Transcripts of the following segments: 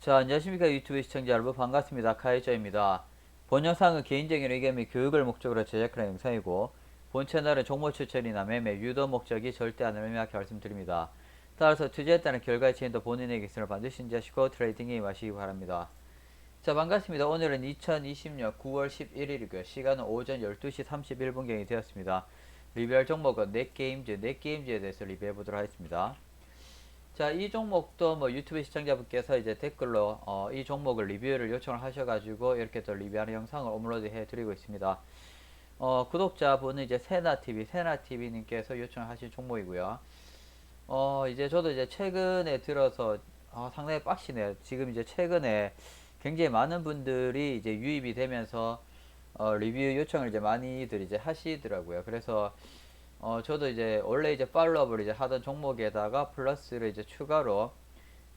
자, 안녕하십니까 유튜브 시청자 여러분 반갑습니다. 카이저입니다. 본 영상은 개인적인 의견 및 교육을 목적으로 제작하는 영상이고 본 채널은 정보 추천이나 매매, 유도 목적이 절대 아니라 명확히 말씀드립니다. 따라서 따른 결과의 책임도 본인에게 있음을 반드시 인지하시고 트레이딩에 임하시기 바랍니다. 자 반갑습니다. 오늘은 2020년 9월 11일이고요. 시간은 오전 12시 31분경이 되었습니다. 리뷰할 종목은 넷게임즈, 넷게임즈에 대해서 리뷰해 보도록 하겠습니다. 자, 이 종목도 뭐 유튜브 시청자분께서 이제 댓글로 어, 이 종목을 리뷰를 요청을 하셔가지고 이렇게 또 리뷰하는 영상을 업로드 해 드리고 있습니다. 어, 구독자분은 이제 세나TV, 세나TV님께서 요청하신 종목이고요. 어, 이제 저도 이제 최근에 들어서 아, 상당히 빡시네요. 지금 이제 최근에 굉장히 많은 분들이 이제 유입이 되면서 어, 리뷰 요청을 이제 많이들 이제 하시더라고요. 그래서 어, 저도 이제 원래 이제 팔로업을 이제 하던 종목에다가 플러스를 이제 추가로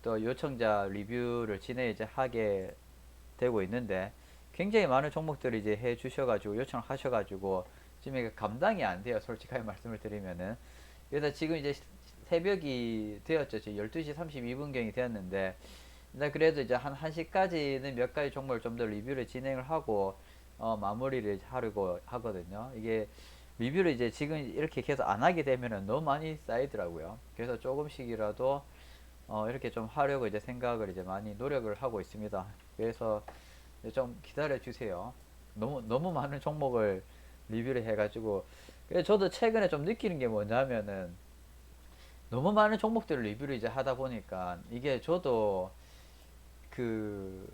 또 요청자 리뷰를 진행 이제 하게 되고 있는데 굉장히 많은 종목들을 이제 해 주셔가지고 요청을 하셔가지고 지금 이게 감당이 안 돼요. 솔직하게 말씀을 드리면은. 그래서 지금 이제 새벽이 되었죠. 지금 12시 32분경이 되었는데 일단 그래도 이제 한 1시까지는 몇 가지 종목을 좀 더 리뷰를 진행을 하고 어, 마무리를 하려고 하거든요. 이게 리뷰를 이제 지금 이렇게 계속 안 하게 되면은 너무 많이 쌓이더라고요. 그래서 조금씩이라도 어 이렇게 좀 하려고 이제 생각을 이제 많이 노력을 하고 있습니다. 그래서 좀 기다려 주세요. 너무 너무 많은 종목을 리뷰를 해가지고 저도 최근에 좀 느끼는 게 뭐냐면은 너무 많은 종목들을 리뷰를 이제 하다 보니까 이게 저도 그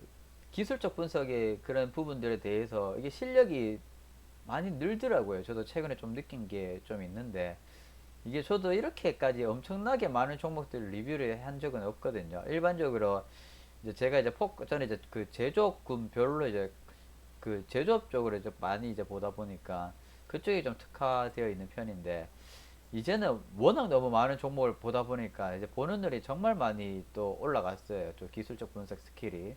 기술적 분석의 그런 부분들에 대해서 이게 실력이 많이 늘더라고요. 저도 최근에 좀 느낀 게 좀 있는데 이게 저도 이렇게까지 엄청나게 많은 종목들 리뷰를 한 적은 없거든요. 일반적으로 이제 제가 이제 폭 저는 이제 그 제조업군별로 이제 그 제조업 쪽으로 이제 많이 이제 보다 보니까 그쪽이 좀 특화되어 있는 편인데 이제는 워낙 너무 많은 종목을 보다 보니까 이제 보는 눈이 정말 많이 또 올라갔어요. 또 기술적 분석 스킬이.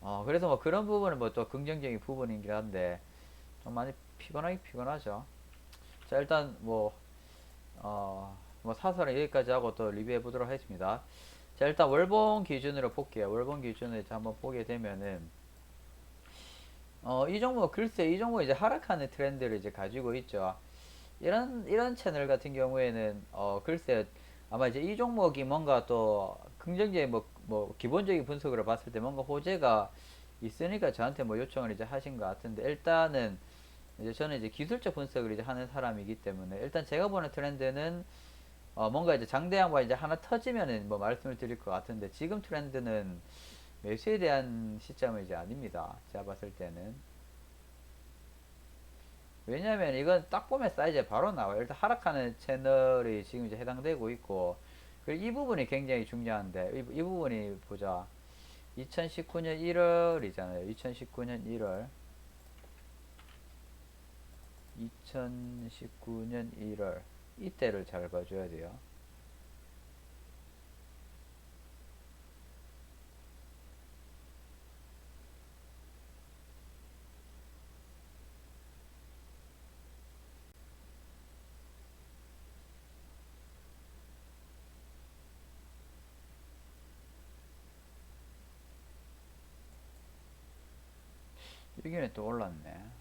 어, 그래서 뭐 그런 부분은 뭐 또 긍정적인 부분이긴 한데 좀 많이 피곤하긴 피곤하죠. 자, 일단 뭐, 어, 뭐 사설은 여기까지 하고 또 리뷰해 보도록 하겠습니다. 자, 일단 월봉 기준으로 볼게요. 월봉 이제 한번 보게 되면은, 어, 이 종목, 글쎄, 이 종목 이제 하락하는 트렌드를 이제 가지고 있죠. 이런, 이런 채널 같은 경우에는, 어, 글쎄, 아마 이제 이 종목이 뭔가 또 긍정적인 뭐, 뭐, 기본적인 분석으로 봤을 때 뭔가 호재가 있으니까 저한테 뭐 요청을 이제 하신 것 같은데, 일단은, 이제 저는 이제 기술적 분석을 이제 하는 사람이기 때문에 일단 제가 보는 트렌드는 어 뭔가 이제 장대양과 이제 하나 터지면은 뭐 말씀을 드릴 것 같은데 지금 트렌드는 매수에 대한 시점은 이제 아닙니다. 제가 봤을 때는 왜냐면 이건 딱 보면 사이즈에 바로 나와요. 일단 하락하는 채널이 지금 이제 해당되고 있고 그리고 이 부분이 굉장히 중요한데 이, 이 부분이 보자 2019년 1월이잖아요. 2019년 1월 2019년 1월 이때를 잘 봐줘야 돼요. 여기는 또 올랐네.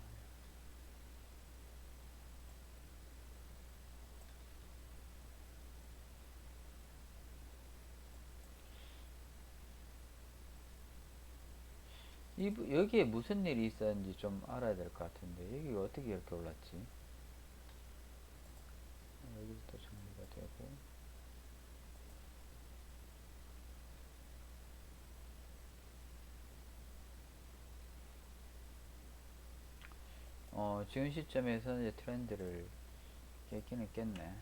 이, 부- 여기에 무슨 일이 있었는지 좀 알아야 될 것 같은데 여기가 어떻게 이렇게 올랐지? 여기부터 정리가 되고 어, 지금 시점에서 이제 트렌드를 깨기는 깼네.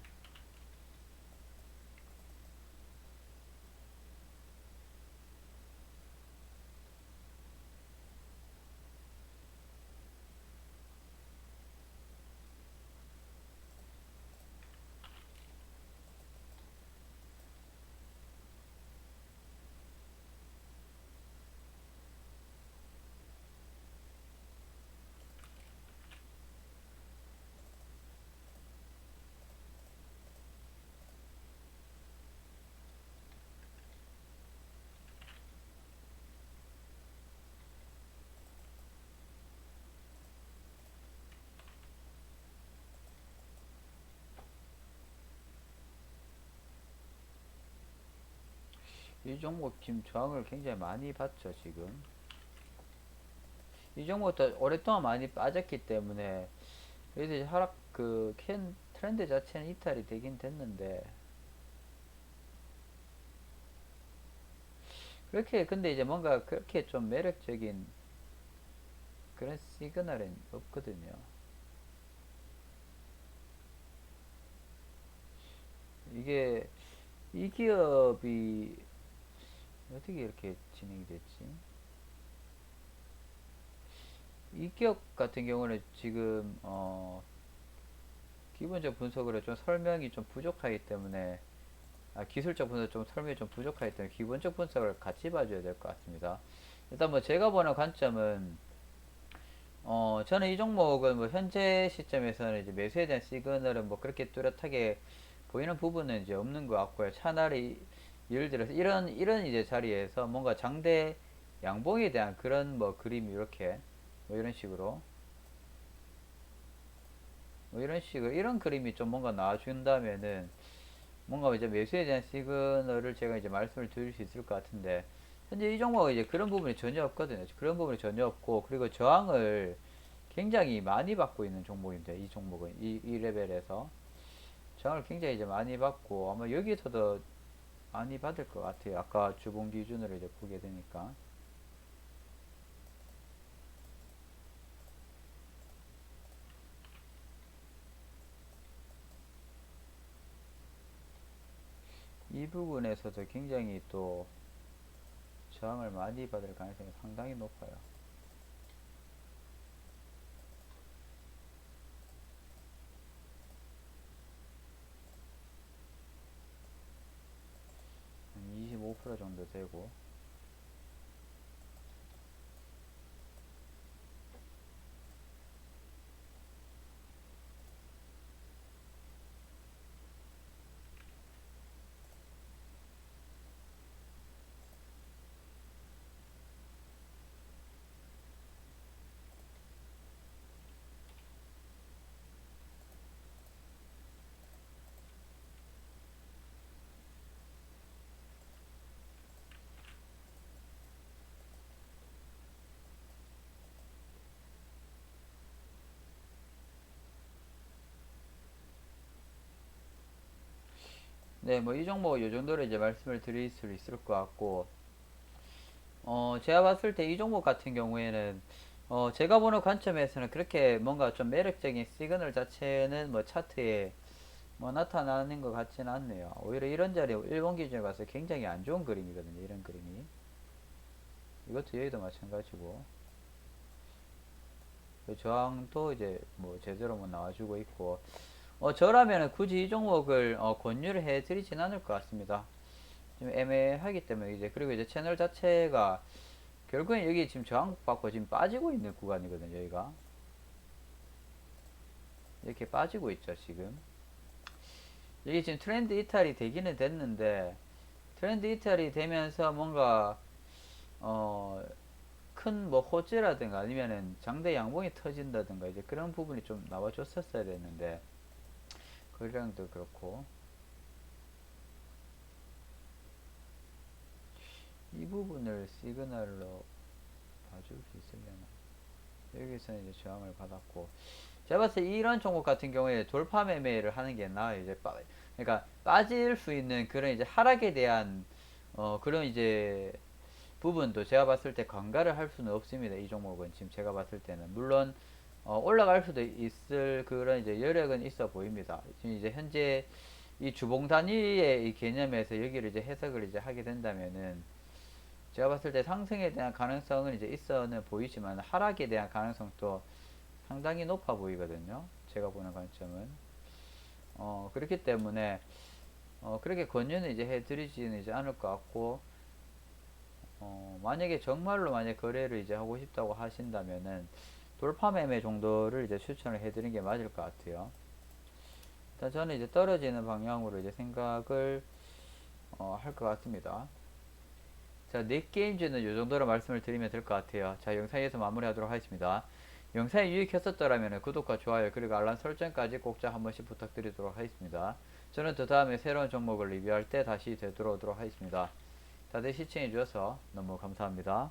이 종목 지금 저항을 굉장히 많이 받죠, 지금. 이 종목도 오랫동안 많이 빠졌기 때문에, 그래서 하락, 그, 캔, 트렌드 자체는 이탈이 되긴 됐는데, 그렇게, 근데 이제 뭔가 그렇게 좀 매력적인 그런 시그널은 없거든요. 이게, 이 기업이 어떻게 이렇게 진행이 됐지? 이 기업 같은 경우는 지금 어 기본적 분석으로 좀 설명이 좀 부족하기 때문에 아, 기술적 분석 좀 설명이 좀 부족하기 때문에 기본적 분석을 같이 봐줘야 될 것 같습니다. 일단 뭐 제가 보는 관점은 어 저는 이 종목은 뭐 현재 시점에서는 이제 매수에 대한 시그널은 뭐 그렇게 뚜렷하게 보이는 부분은 이제 없는 것 같고요. 차라리 예를 들어서 이런 이런 이제 자리에서 뭔가 장대 양봉에 대한 그런 뭐 그림이 이렇게 뭐 이런 식으로 뭐 이런 식으로 이런 그림이 좀 뭔가 나와준다면은 뭔가 이제 매수에 대한 시그널을 제가 이제 말씀을 드릴 수 있을 것 같은데 현재 이 종목은 이제 그런 부분이 전혀 없거든요. 그런 부분이 전혀 없고 그리고 저항을 굉장히 많이 받고 있는 종목인데 이 종목은 이, 이 레벨에서 저항을 굉장히 이제 많이 받고 아마 여기서도 많이 받을 것 같아요. 아까 주봉 기준으로 이제 보게 되니까. 이 부분에서도 굉장히 또 저항을 많이 받을 가능성이 상당히 높아요. 한25% 정도 되고 네, 뭐 이 종목 이 정도로 이제 말씀을 드릴 수 있을 것 같고 어, 제가 봤을 때 이 종목 같은 경우에는 어, 제가 보는 관점에서는 그렇게 뭔가 좀 매력적인 시그널 자체는 뭐 차트에 뭐 나타나는 것 같지는 않네요. 오히려 이런 자리 일본 기준에 봐서 굉장히 안 좋은 그림이거든요. 이런 그림이. 이것도 여기도 마찬가지고. 그 저항도 이제 뭐 제대로 뭐 나와주고 있고. 어, 저라면 굳이 이 종목을 어, 권유를 해드리진 않을 것 같습니다. 좀 애매하기 때문에 이제 그리고 이제 채널 자체가 결국엔 여기 지금 저항받고 지금 빠지고 있는 구간이거든요. 여기가 이렇게 빠지고 있죠. 지금 여기 지금 트렌드 이탈이 되기는 됐는데 트렌드 이탈이 되면서 뭔가 어 큰 뭐 호재라든가 아니면은 장대 양봉이 터진다든가 이제 그런 부분이 좀 나와줬었어야 됐는데 거래량도 그렇고. 이 부분을 시그널로 봐줄 수 있으려나. 여기서는 이제 저항을 받았고. 제가 봤을 때 이런 종목 같은 경우에 돌파 매매를 하는 게 나아요. 이제 빠, 그러니까 빠질 수 있는 그런 이제 하락에 대한 어 그런 이제 부분도 제가 봤을 때 관가를 할 수는 없습니다. 이 종목은 지금 제가 봤을 때는. 물론 어, 올라갈 수도 있을 그런 이제 여력은 있어 보입니다. 지금 이제 현재 이 주봉 단위의 이 개념에서 여기를 이제 해석을 이제 하게 된다면은 제가 봤을 때 상승에 대한 가능성은 이제 있어는 보이지만 하락에 대한 가능성도 상당히 높아 보이거든요. 제가 보는 관점은. 어, 그렇기 때문에 어, 그렇게 권유는 이제 해드리지는 이제 않을 것 같고 어, 만약에 정말로 만약 거래를 이제 하고 싶다고 하신다면은 돌파 매매 정도를 이제 추천을 해드린 게 맞을 것 같아요. 일단 저는 이제 떨어지는 방향으로 이제 생각을 어, 할 것 같습니다. 자, 넷게임즈는 이 정도로 말씀을 드리면 될 것 같아요. 자, 영상 에서 마무리하도록 하겠습니다. 영상이 유익했었더라면 구독과 좋아요 그리고 알람 설정까지 꼭자 한 번씩 부탁드리도록 하겠습니다. 저는 그 다음에 새로운 종목을 리뷰할 때 다시 되돌아오도록 하겠습니다. 다들 시청해 주셔서 너무 감사합니다.